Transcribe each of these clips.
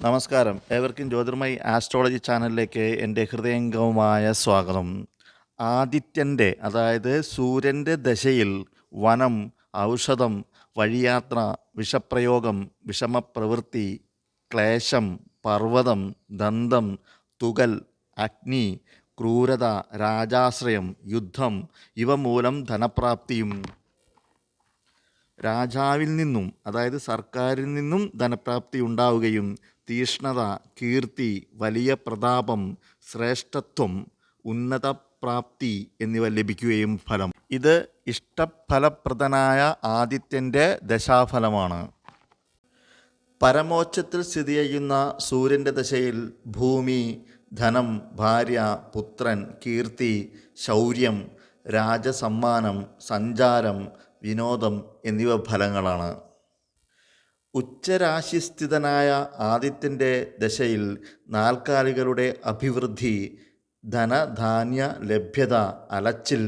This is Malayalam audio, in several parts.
നമസ്കാരം. ഏവർക്കും ജ്യോതിർമയി ആസ്ട്രോളജി ചാനലിലേക്ക് എന്റെ ഹൃദയംഗവുമായ സ്വാഗതം. ആദിത്യന്റെ അതായത് സൂര്യന്റെ ദശയിൽ വനം ഔഷധം വഴിയാത്ര വിഷപ്രയോഗം വിഷമപ്രവൃത്തി ക്ലേശം പർവതം ദന്തം തുകൽ അഗ്നി ക്രൂരത രാജാശ്രയം യുദ്ധം ഇവ മൂലം ധനപ്രാപ്തിയും രാജാവിൽ നിന്നും അതായത് സർക്കാരിൽ നിന്നും ധനപ്രാപ്തി ഉണ്ടാവുകയും തീഷ്ണത കീർത്തി വലിയ പ്രതാപം ശ്രേഷ്ഠത്വം ഉന്നത പ്രാപ്തി എന്നിവ ലഭിക്കുകയും ഫലം. ഇത് ഇഷ്ടഫലപ്രദനായ ആദിത്യന്റെ ദശാഫലമാണ്. പരമോച്ചത്തിൽ സ്ഥിതി ചെയ്യുന്ന സൂര്യന്റെ ദശയിൽ ഭൂമി ധനം ഭാര്യ പുത്രൻ കീർത്തി ശൗര്യം രാജസമ്മാനം സഞ്ചാരം വിനോദം എന്നിവ ഫലങ്ങളാണ്. ഉച്ചരാശിസ്ഥിതനായ ആദിത്യന്റെ ദശയിൽ നാൽക്കാലികളുടെ അഭിവൃദ്ധി ധനധാന്യ ലഭ്യത അലച്ചിൽ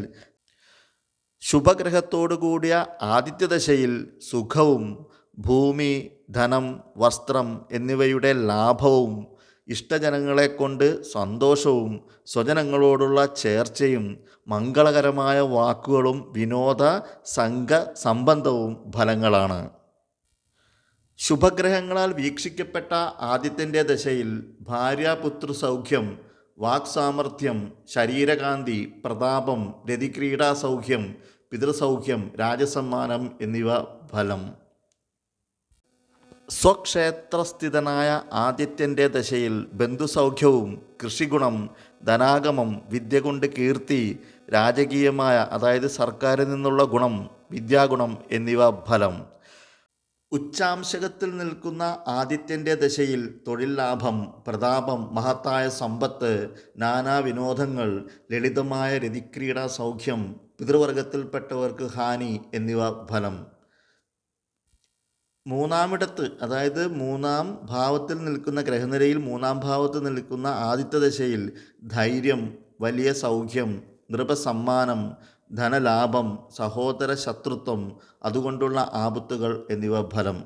ശുഭഗ്രഹത്തോടു കൂടിയ ആദിത്യദശയിൽ സുഖവും ഭൂമി ധനം വസ്ത്രം എന്നിവയുടെ ലാഭവും ഇഷ്ടജനങ്ങളെ കൊണ്ട് സന്തോഷവും സ്വജനങ്ങളോടുള്ള ചേർച്ചയും മംഗളകരമായ വാക്കുകളും വിനോദ സംഘ സംബന്ധവും ഫലങ്ങളാണ്. ശുഭഗ്രഹങ്ങളാൽ വീക്ഷിക്കപ്പെട്ട ആദ്യത്തിന്റെ ദശയിൽ ഭാര്യാപുത്ര സൗഖ്യം വാക്സാമർഥ്യം ശരീരകാന്തി പ്രതാപം രതിക്രീഡാസൗഖ്യം പിതൃസൗഖ്യം രാജസമ്മാനം എന്നിവ ഫലം. സ്വക്ഷേത്രസ്ഥിതനായ ആദിത്യന്റെ ദശയിൽ ബന്ധുസൗഖ്യവും കൃഷിഗുണം ധനാഗമം വിദ്യ കൊണ്ട് കീർത്തി രാജകീയമായ അതായത് സർക്കാരിൽ നിന്നുള്ള ഗുണം വിദ്യാഗുണം എന്നിവ ഫലം. ഉച്ചാംശകത്തിൽ നിൽക്കുന്ന ആദിത്യന്റെ ദശയിൽ തൊഴിൽ ലാഭം പ്രതാപം മഹത്തായ സമ്പത്ത് നാനാ വിനോദങ്ങൾ ലളിതമായ രതിക്രീഡാ സൗഖ്യം പിതൃവർഗത്തിൽപ്പെട്ടവർക്ക് ഹാനി എന്നിവ ഫലം. മൂന്നാമിടത്ത് അതായത് മൂന്നാം ഭാവത്തിൽ നിൽക്കുന്ന ഗ്രഹനിരയിൽ മൂന്നാം ഭാവത്ത് നിൽക്കുന്ന ആദിത്യ ദശയിൽ ധൈര്യം വലിയ സൗഖ്യം നൃപസമ്മാനം ധനലാഭം സഹോദര ശത്രുത്വം അതുകൊണ്ടുള്ള ആപത്തുകൾ എന്നിവ ഫലം.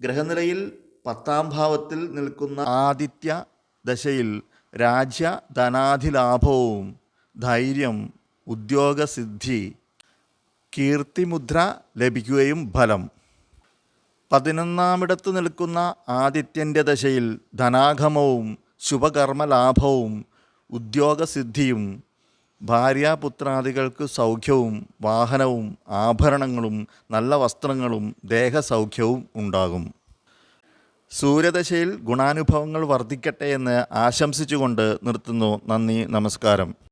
ഗ്രഹനിലയിൽ പത്താം ഭാവത്തിൽ നിൽക്കുന്ന ആദിത്യ ദശയിൽ രാജ്യ ധനാധിലാഭവും ധൈര്യം ഉദ്യോഗസിദ്ധി കീർത്തിമുദ്ര ലഭിക്കുകയും ഫലം. പതിനൊന്നാമിടത്ത് നിൽക്കുന്ന ആദിത്യന്റെ ദശയിൽ ധനാഗമവും ശുഭകർമ്മലാഭവും ഉദ്യോഗസിദ്ധിയും ഭാര്യാപുത്രാദികൾക്ക് സൗഖ്യവും വാഹനവും ആഭരണങ്ങളും നല്ല വസ്ത്രങ്ങളും ദേഹസൗഖ്യവും ഉണ്ടാകും. സൂര്യദശയിൽ ഗുണാനുഭവങ്ങൾ വർദ്ധിക്കട്ടെ എന്ന് ആശംസിച്ചുകൊണ്ട് നിർത്തുന്നു. നന്ദി നമസ്കാരം.